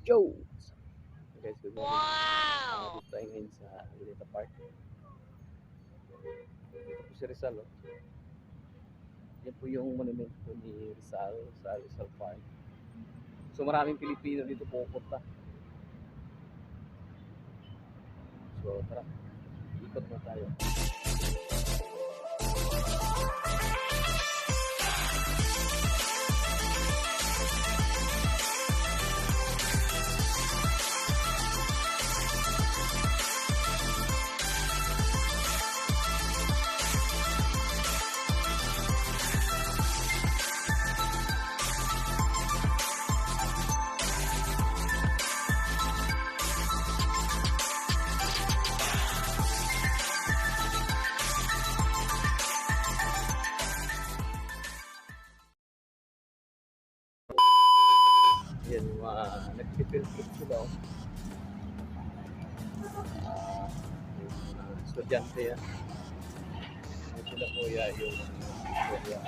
Joe! So guys, good morning. Wow! dito tayo ngayon sa Luneta Park. Dito po si Rizal, oh. Yan po yung monument po ni Rizal, sa Rizal Park. So maraming Pilipino dito pupunta. So tara, ikot na tayo. Yan, nag-field trip sila. estudyante yan. Yung sila kuya, yung kuya.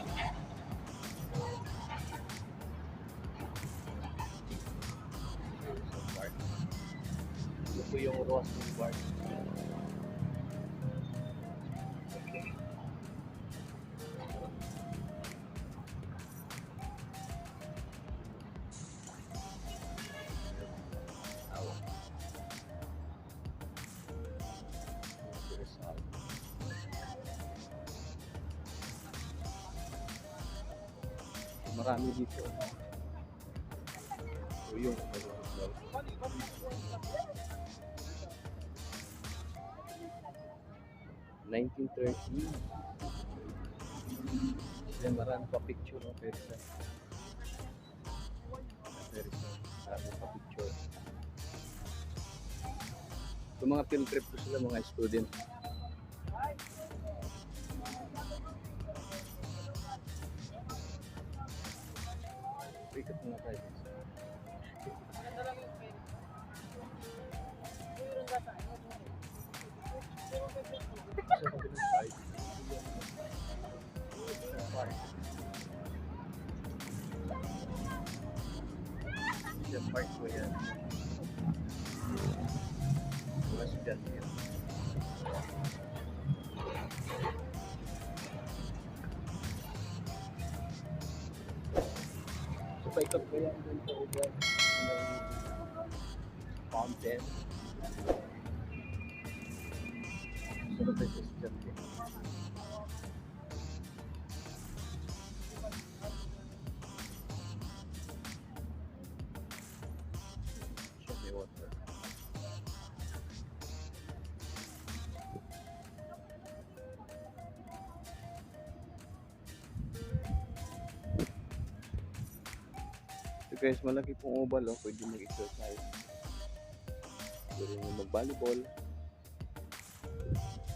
Ito po yung Roslyn Park. So yung Nineteen marami pa picture ng Persa. Persa. Marami pa picture. Yung mga field trip ko sila mga student. Ikot muna tayo. Paikot ko yan dun sa ugat. May fountain. Sunod tayo Guys, malaki pong oval oh, pwede mag-exercise. Pwede mo mag-volleyball,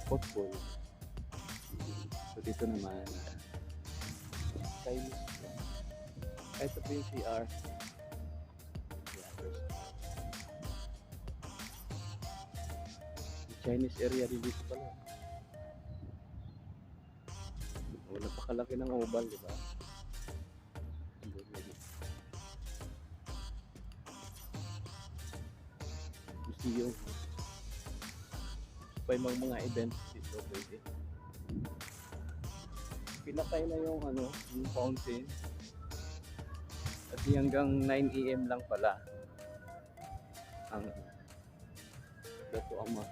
football. So dito naman, Chinese. Kahit ito po Yung Chinese area din dito pala. Oh, napakalaki ng oval, di ba? Yung mga, mga events dito pwede. Pinatay na yung ano, yung fountain. Kasi hanggang 9 AM lang pala. Ang Dato Ama.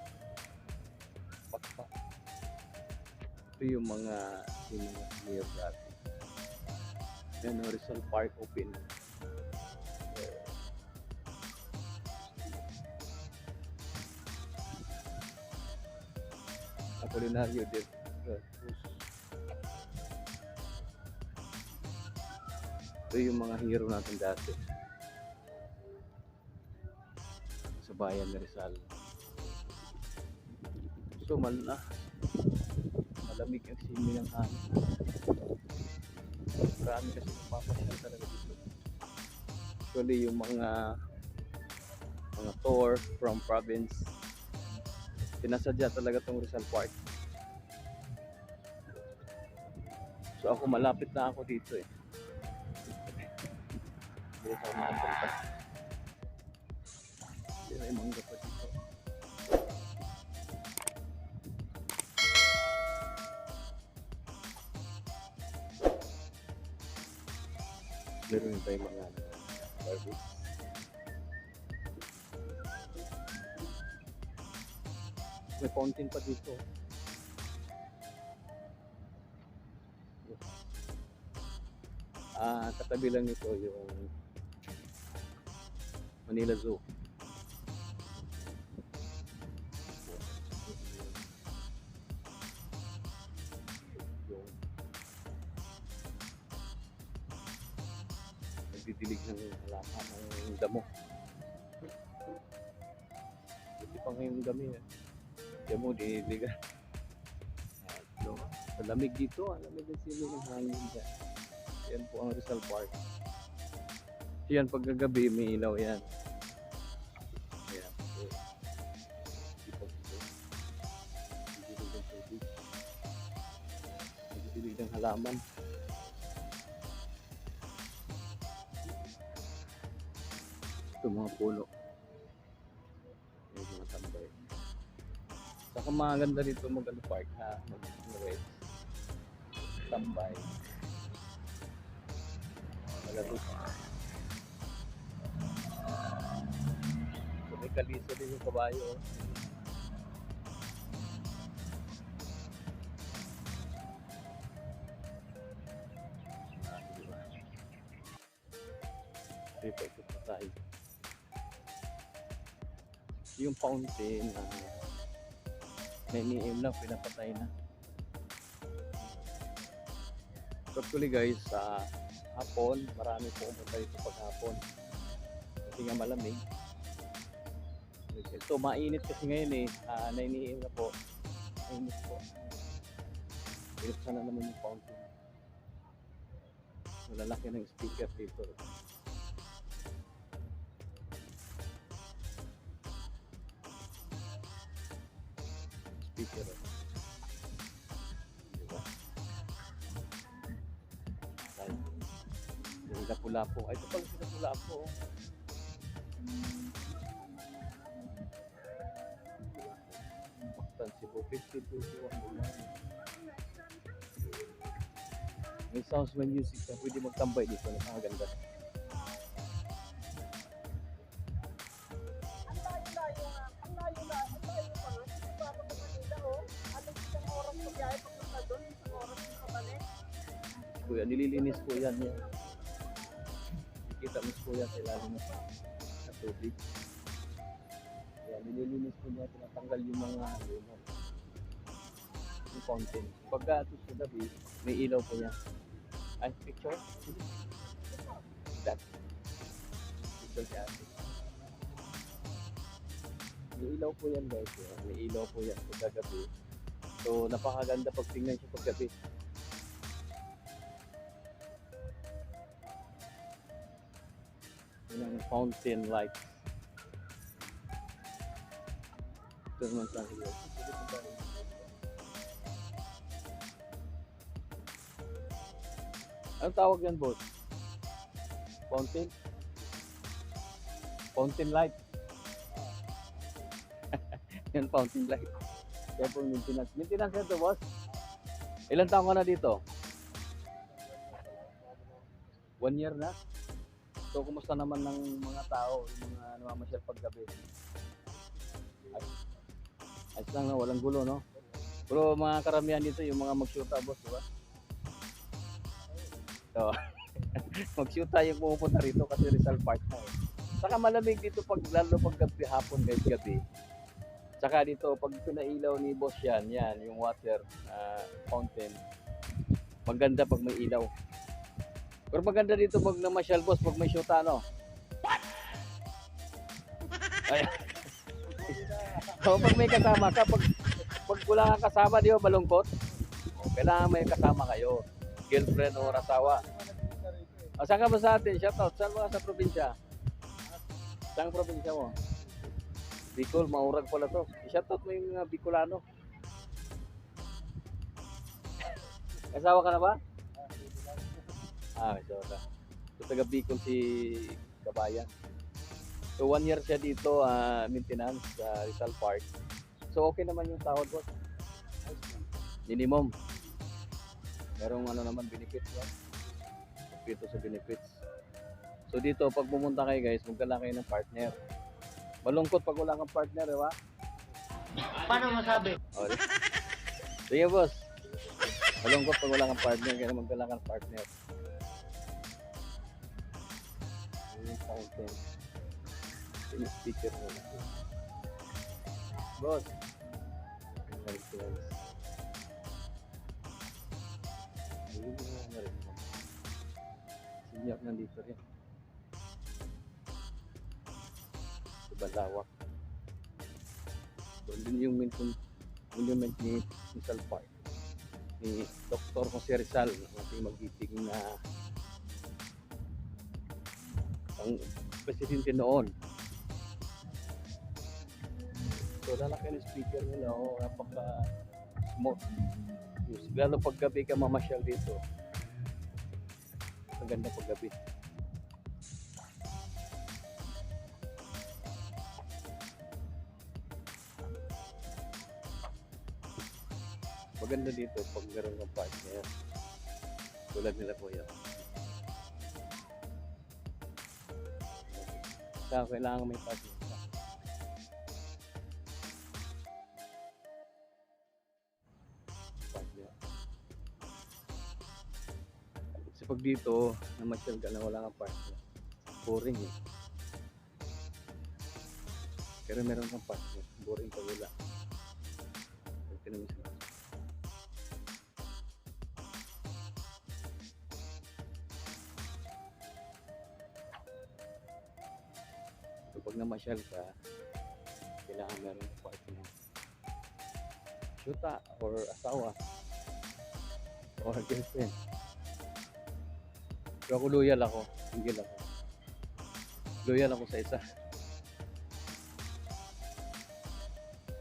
Pakpak. Ito yung mga yung mga mayor dati. Yan, Rizal Park open. De Cruz. Ito yung mga hero natin dati. Sa bayan ni Rizal. So mal na. Malamig ang simi ng hangin. Marami kasi napapasyal talaga dito. Actually yung mga mga tour from province pinasadya talaga tong Rizal Park. So ako malapit na ako dito eh. Dito ako makapunta. May mangga pa dito. Meron tayong mga Barbie. May fountain pa dito. Ah, katabi lang nito yung Manila Zoo. Yung nagdidilig ng halaman ng damo. Hindi pa ngayong dami eh. Damo, diniligan. So, malamig dito, ang lamig ang silo ng hangin dyan. Yan po ang Rizal Park. Yan, pagkagabi may ilaw yan. Ayan. So, ipag ito. Didilig ng halaman. Ito mga puno. Yung mga tambay. Saka maganda dito mag ano, ha. Mag-rest. Tambay. Malabot. So, may kalisa din yung kabayo. oh. Ah, di ba? Dito, ito pa tayo. Yung fountain, uh, na iniim lang, pinapatay na. So actually guys, sa hapon, marami po pumunta dito pag hapon. Kasi nga malamig. Ito, mainit kasi ngayon eh. Uh, nainiim na po. Mainit po. Binuksan na naman yung fountain. Malalaki ng speaker dito. Speaker. oh. Yung Lapu-Lapu. Ay, ito pala si Lapu-Lapu. Cebu, 50 to 1 May sounds, may music ka. Pwede magtambay dito. Ang. Ang. Ang kabalik. Kuya, nililinis po yan. yan. Mo po yan sa ilalim sa tubig. Yan, nililinis po niya. Tinatanggal yung mga yung, yung fountain. Pagka ito sa gabi, may ilaw po yan. Ay, picture? That. Picture si. May ilaw po yan guys. May ilaw po yan pagka gabi. So, napakaganda pag tingnan siya pag fountain sa iyo. Anong tawag yan, boss? Fountain? Fountain light. yan, fountain light. Kaya po maintenance. Maintenance yan to, boss? Ilan taon ka na dito? One year na? So, kumusta naman ng mga tao, yung mga namamasyal paggabi? Ay, ayos lang, no? walang gulo, no? Pero mga karamihan dito, yung mga mag-shoota, boss, di ba? So, mag-shoota yung pumupunta rito kasi Rizal Park na eh. Saka malamig dito pag lalo pag gabi hapon guys gabi. Saka dito pag pinailaw ni boss yan, yan yung water ah, fountain. Maganda pag may ilaw. Pero maganda dito pag namasyal boss pag may shoota no. Ay. oh, pag may kasama ka, pag, pag wala kang kasama, di ba malungkot? Oh, kailangan may kasama kayo. Girlfriend o asawa. O, saan ka ba sa atin? Shoutout. Saan ba sa probinsya? Saan probinsya mo? Bicol, maurag pala to. I-shoutout mo yung mga Bicolano. Kasawa ka na ba? Ah, ka. So, taga Bicol si Kabayan. So one year siya dito, ah, maintenance sa Rizal Park. So okay naman yung sahod boss. Minimum. Merong ano naman benefits ba? Dito sa benefits. So dito, pag pumunta kayo guys, magdala kayo ng partner. Malungkot pag wala kang partner, di ba? Paano masabi? Oh, di- Sige boss. Malungkot pag wala kang partner, kaya magdala kang partner. Yung fountain. Speaker mo. Boss. Nice, nice. Ayun yung ano rin. Sinyak nandito rin. Sa Balawak. Doon din yung monument, monument ni Rizal Park ni Dr. Jose Rizal ating magiting na ang presidente noon. So lalaki ng speaker nila, oh, napaka mo lalo pag gabi ka mamasyal dito. Ang ganda pag gabi. Maganda dito pag meron kang partner. Tulad nila kuya. Sa kailangan may ka. Partner. Kasi pag dito, namasyal ka na wala kang partner. Boring eh. Pero meron kang partner. Boring pag wala. Ito naman pag namasyal ka, kailangan meron partner. Syuta or asawa or girlfriend. Pero ako loyal ako, single ako. Loyal ako sa isa.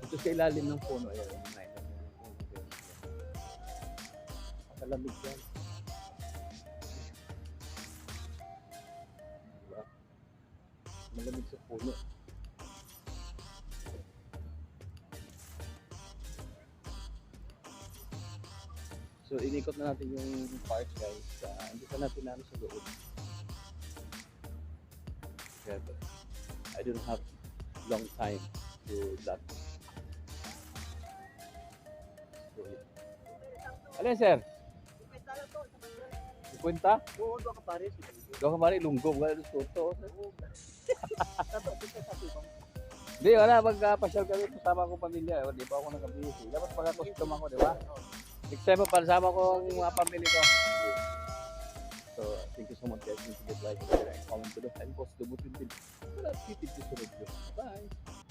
Ito sa ilalim ng puno, ayan, ng puno. Makalamig yan. Malamig sa puno. So inikot na natin yung park guys. Uh, hindi pa natin ano sa loob. Kaya I don't have long time to that. So, ano yan, sir? Kwenta lang to, sa kanila. 50? Oo, doon ka pare. Doon ka mali, lunggong. Wala dito sa. Hindi, wala. Magpapasyal kami. Kasama ko pamilya. Di ba ako nakabisi? Dapat pagka-custom ako, di ba? Next time, pansama ko ang mga pamilya ko. So, thank you so much guys. Forget to like, comment. And post the button din. Para titip ko. Bye!